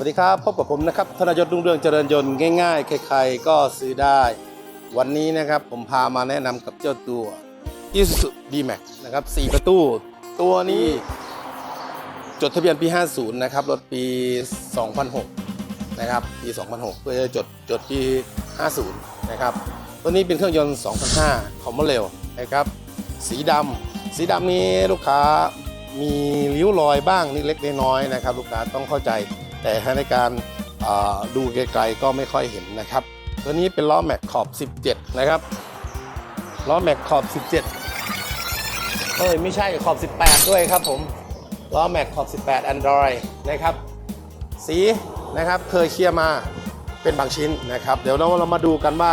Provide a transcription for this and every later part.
วัสดีครับพบกับผมนะครับธนยศรุ่งเรืองเจริญยนต์ง่ายๆ ใครๆก็ซื้อได้ วันนี้นะครับผมพามาแนะนำกับเจ้าตัว Isuzu D-Max นะครับ4ประตู ตัวนี้จดทะเบียนปี 50 นะครับ รถปี 2006 นะครับ ปี 2006 เพื่อจะจดจดปี 50 นะครับ ตัวนี้เป็นเครื่องยนต์ 2005ของโมเรลนะครับ สีดำสีดำนี้ลูกค้ามีริ้วรอยบ้างนิดเล็กน้อยนะครับ ลูกค้าต้องเข้าใจ แต่ในการดูไกลๆก็ไม่ค่อยเห็นนะครับ ตัวนี้เป็นล้อแม็กขอบ 17 นะครับล้อแม็กขอบ 17 เอ้ยไม่ใช่ขอบ 18 ด้วยครับผมล้อแม็กขอบ 18 Android นะครับ สีนะครับเคยเคลียร์มาเป็นบางชิ้นนะครับ เดี๋ยวเราเรามาดูกันว่า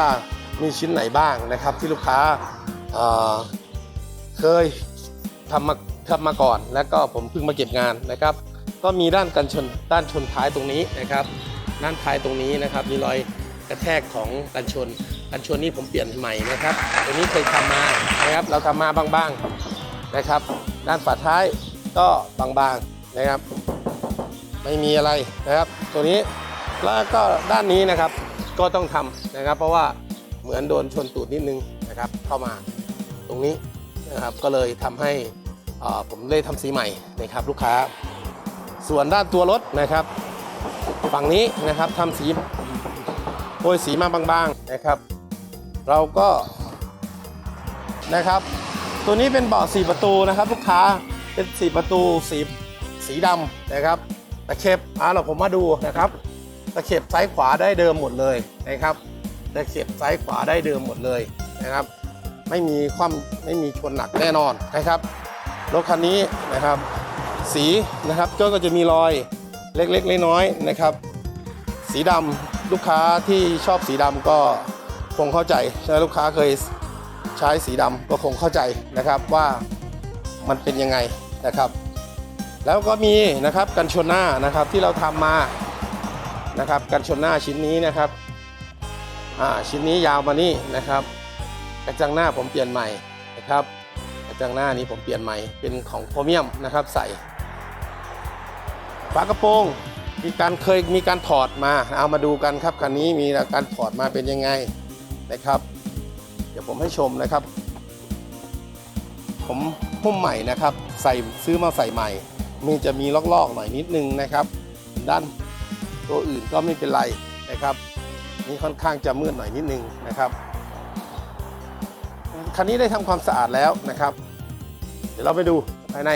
มีชิ้นไหนบ้างนะครับ ที่ลูกค้าเอ่อเคยทำมาทำมาก่อน แล้วก็ผมเพิ่งมาเก็บงานนะครับ ก็มีด้านกันชนด้านชนท้ายตรงนี้นะครับ ด้านท้ายตรงนี้นะครับ มีรอยกระแทกของกันชน กันชนนี้ผมเปลี่ยนใหม่นะครับ ตัวนี้เคยทำมานะครับ เราทำมาบางๆนะครับ ด้านฝาท้ายก็บางๆนะครับ ไม่มีอะไรนะครับ ตัวนี้แล้วก็ด้านนี้นะครับก็ต้องทำนะครับ เพราะว่าเหมือนโดนชนตูดนิดนึงนะครับ เข้ามาตรงนี้นะครับก็เลยทำให้อ่าผมได้ทำสีใหม่นะครับลูกค้า ส่วนด้านตัวรถนะครับ ฝั่งนี้นะครับทำสีโปรยสีมาบางๆนะครับ เราก็นะครับ ตัวนี้เป็นเบาะสีประตูนะครับลูกค้าเป็นสีประตูสีสีดำนะครับตะเข็บอ่าเราผมมาดูนะครับตะเข็บซ้ายขวาได้เดิมหมดเลยนะครับตะเข็บซ้ายขวาได้เดิมหมดเลยนะครับ ไม่มีความไม่มีชนหนักแน่นอนนะครับรถคันนี้นะครับ สีนะครับก็จะมีรอยเล็กๆน้อยๆนะครับ สีดำลูกค้าที่ชอบสีดำก็คงเข้าใจถ้าลูกค้าเคยใช้สีดำก็คงเข้าใจนะครับว่ามันเป็นยังไงนะครับ แล้วก็มีนะครับกันชนหน้านะครับที่เราทำมานะครับกันชนหน้าชิ้นนี้นะครับอ่าชิ้นนี้ยาวมานี่นะครับ กระจังหน้าผมเปลี่ยนใหม่นะครับกระจังหน้านี้ผมเปลี่ยนใหม่เป็นของโพรเมียมนะครับใส่ ฝากระโปรงมีการเคยมีการถอดมาเอามาดูกันครับคันนี้มีการถอดมาเป็นยังไงนะครับ เดี๋ยวผมให้ชมนะครับ ผมหุ้มใหม่นะครับ ใส่ซื้อมาใส่ใหม่ มีจะมีลอกๆหน่อยนิดนึงนะครับ ด้านตัวอื่นก็ไม่เป็นไรนะครับนี่ค่อนข้างจะมืดหน่อยนิดนึงนะครับคันนี้ได้ทำความสะอาดแล้วนะครับ เดี๋ยวเราไปดูภายใน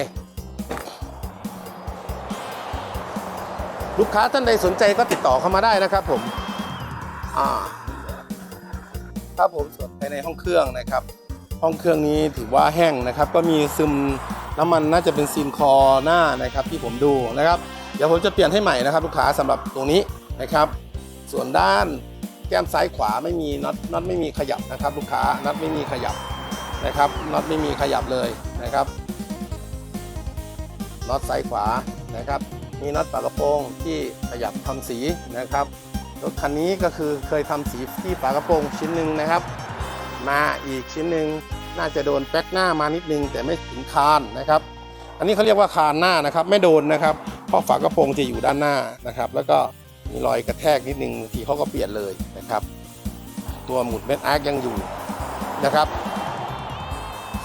ลูกค้าท่านใดสนใจก็ติดต่อเข้ามาได้นะครับผมอ่าครับผมส่วนภายในห้องเครื่องนะครับ ห้องเครื่องนี้ถือว่าแห้งนะครับ ก็มีซึมน้ำมันน่าจะเป็นซีนคอหน้านะครับที่ผมดูนะครับ เดี๋ยวผมจะเปลี่ยนให้ใหม่นะครับ ลูกค้าสำหรับตรงนี้นะครับ ส่วนด้านแก้มซ้ายขวาไม่มีน็อตน็อตไม่มีขยับนะครับ ลูกค้าน็อตไม่มีขยับนะครับน็อตไม่มีขยับเลยนะครับน็อตซ้ายขวานะครับ มีน็อตปากกระโปรงที่ขยับทำสีนะครับรถคันนี้ก็คือเคยทำสีที่ฝากระโปรงชิ้นหนึ่งนะครับ มาอีกชิ้นหนึ่งน่าจะโดนแป๊กหน้ามานิดนึง แต่ไม่ถึงคานนะครับ อันนี้เขาเรียกว่าคานหน้านะครับ ไม่โดนนะครับ เพราะฝากระโปรงจะอยู่ด้านหน้านะครับ แล้วก็มีรอยกระแทกนิดนึงทีเขาก็เปลี่ยนเลยนะครับ ตัวหมุดเม็ดอาร์คยังอยู่นะครับ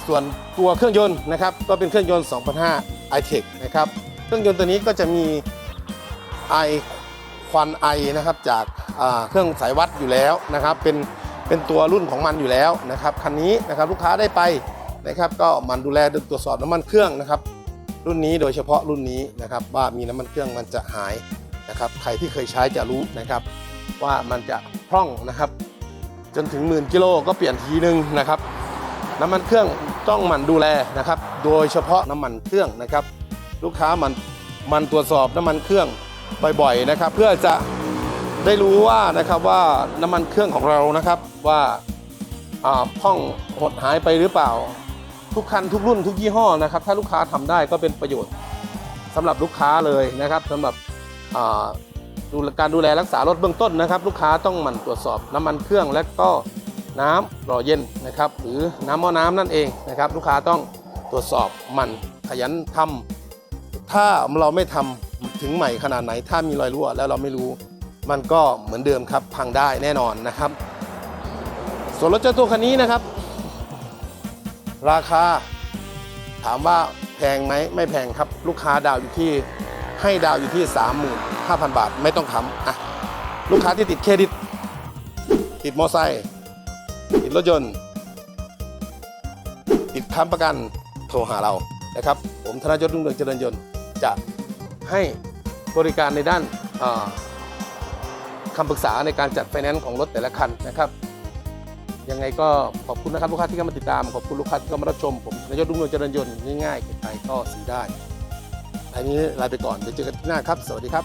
ส่วนตัวเครื่องยนต์นะครับ ก็เป็นเครื่องยนต์ 2005 i-Tech นะครับ รื่องยนต์ตัวนี้ก็จะมีไอควันไอนะครับจากาเครื่องสายวัดอยู่แล้วนะครับเป็นเป็นตัวรุ่นของมันอยู่แล้วนะครับคันนี้นะครับลูกค้าได้ไปนะครับก็มันดูแลตรวจสอบน้ำมันเครื่องนะครับ รุ่นนี้โดยเฉพาะรุ่นนี้นะครับว่ามีน้ำมันเครื่องมันจะหายนะครับใครที่เคยใช้จะรู้นะครับ ว่ามันจะพร่องนะครับ จนถึงหมื่นกิโลก็เปลี่ยนทีนึงนะครับ น้ำมันเครื่องต้องมันดูแลนะครับ โดยเฉพาะน้ำมันเครื่องนะครับ ลูกค้ามันมันตรวจสอบน้ำมันเครื่องบ่อยๆนะครับ เพื่อจะได้รู้ว่านะครับว่าน้ำมันเครื่องของเรานะครับว่าอ่าพร่องหดหายไปหรือเปล่า ทุกคันทุกรุ่นทุกยี่ห้อนะครับ ถ้าลูกค้าทำได้ก็เป็นประโยชน์สำหรับลูกค้าเลยนะครับสำหรับอ่าดูการดูแลรักษารถเบื้องต้นนะครับ ลูกค้าต้องหมั่นตรวจสอบน้ำมันเครื่องและก็น้ำหล่อเย็นนะครับ หรือน้ำหม้อน้ำนั่นเองนะครับ ลูกค้าต้องตรวจสอบหมั่นขยันทำ ถ้าเราไม่ทำถึงใหม่ขนาดไหน ถ้ามีรอยรั่วแล้วเราไม่รู้ มันก็เหมือนเดิมครับ พังได้แน่นอนนะครับ ส่วนรถเจ้าตัวคันนี้นะครับ ราคาถามว่าแพงไหมไม่แพงครับ ลูกค้าดาวอยู่ที่ให้ดาวอยู่ที่ 35,000 บาทไม่ต้องทำอะลูกค้าที่ติดเครดิต ติดมอไซค์ติดรถยนต์ ติดค้ำประกันโทรหาเรานะครับ ผมธนยศรุ่งเรืองเจริญยนต์ จะให้บริการในด้านาคำปรึกษาในการจัดไฟแนนซ์ของรถแต่ละคันนะครับ ยังไงก็ขอบคุณนะครับลูกค้าที่เข้ามาติดตาม ขอบคุณลูกค้าที่เข้ามารับชม ผมนายกดุงเรืองเจริญยนต์ง่ายๆใครๆก็ซื้อได้ อันนี้ลาไปก่อนเดี๋ยวเจอกันที่หน้าครับ สวัสดีครับ